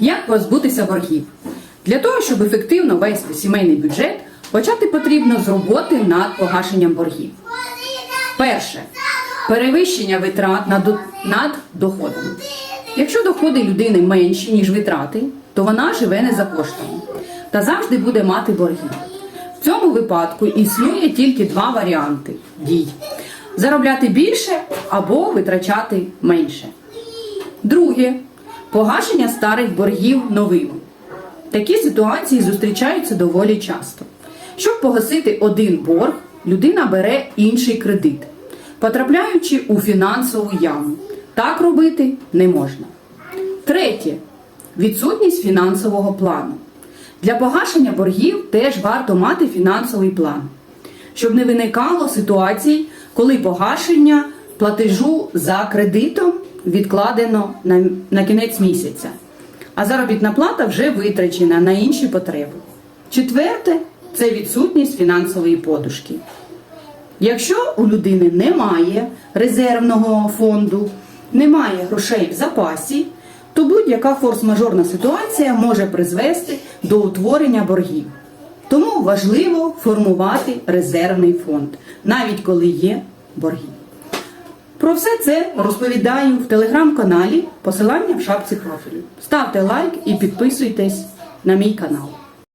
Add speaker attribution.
Speaker 1: Як позбутися боргів? Для того, щоб ефективно вести сімейний бюджет, почати потрібно з роботи над погашенням боргів. Перше перевищення витрат над, доходами. Якщо доходи людини менші, ніж витрати, то вона живе не за коштами та завжди буде мати борги. В цьому випадку існує тільки два варіанти дій: заробляти більше або витрачати менше. Друге погашення старих боргів новими. Такі ситуації зустрічаються доволі часто. Щоб погасити один борг, людина бере інший кредит, потрапляючи у фінансову яму. Так робити не можна. Третє відсутність фінансового плану. Для погашення боргів теж варто мати фінансовий план, щоб не виникало ситуацій, коли погашення платежу за кредитом відкладено на, на кінець місяця, а заробітна плата вже витрачена на інші потреби. Четверте це відсутність фінансової подушки. Якщо у людини немає резервного фонду, немає грошей в запасі, то будь-яка форс-мажорна ситуація може призвести до утворення боргів. Тому важливо формувати резервний фонд, навіть коли є борги. Про все це розповідаю в телеграм-каналі, посилання в шапці профілю. Ставте лайк і підписуйтесь на мій канал.